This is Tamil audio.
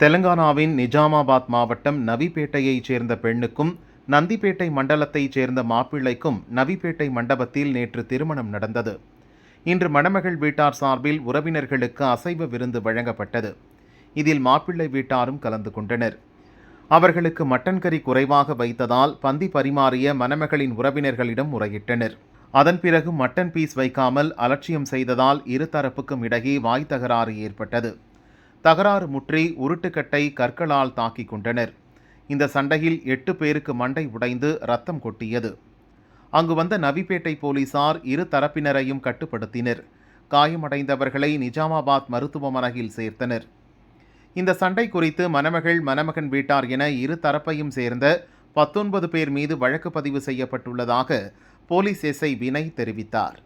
தெலங்கானாவின் நிஜாமாபாத் மாவட்டம் நவிப்பேட்டையைச் சேர்ந்த பெண்ணுக்கும் நந்திப்பேட்டை மண்டலத்தைச் சேர்ந்த மாப்பிள்ளைக்கும் நவிப்பேட்டை மண்டபத்தில் நேற்று திருமணம் நடந்தது. இன்று மணமகள் வீட்டார் சார்பில் உறவினர்களுக்கு அசைவ விருந்து வழங்கப்பட்டது. இதில் மாப்பிள்ளை வீட்டாரும் கலந்து கொண்டனர். அவர்களுக்கு மட்டன் கறி குறைவாக வைத்ததால் பந்தி பரிமாறிய மணமகளின் உறவினர்களிடம் முறையிட்டனர். அதன் பிறகு மட்டன் பீஸ் வைக்காமல் அலட்சியம் செய்ததால் இருதரப்புக்கும் இடையே வாய் தகராறு ஏற்பட்டது. தகராறு முற்றி உருட்டுக்கட்டை கற்களால் தாக்கிக் கொண்டனர். இந்த சண்டையில் எட்டு பேருக்கு மண்டை உடைந்து ரத்தம் கொட்டியது. அங்கு வந்த நவிப்பேட்டை போலீசார் இரு தரப்பினரையும் கட்டுப்படுத்தினர். காயமடைந்தவர்களை நிஜாமாபாத் மருத்துவமனையில் சேர்த்தனர். இந்த சண்டை குறித்து மணமகள் மணமகன் வீட்டார் என இரு தரப்பையும் சேர்ந்த பத்தொன்பது பேர் மீது வழக்கு பதிவு செய்யப்பட்டுள்ளதாக போலீஸ் எஸ்ஐ வினய் தெரிவித்தார்.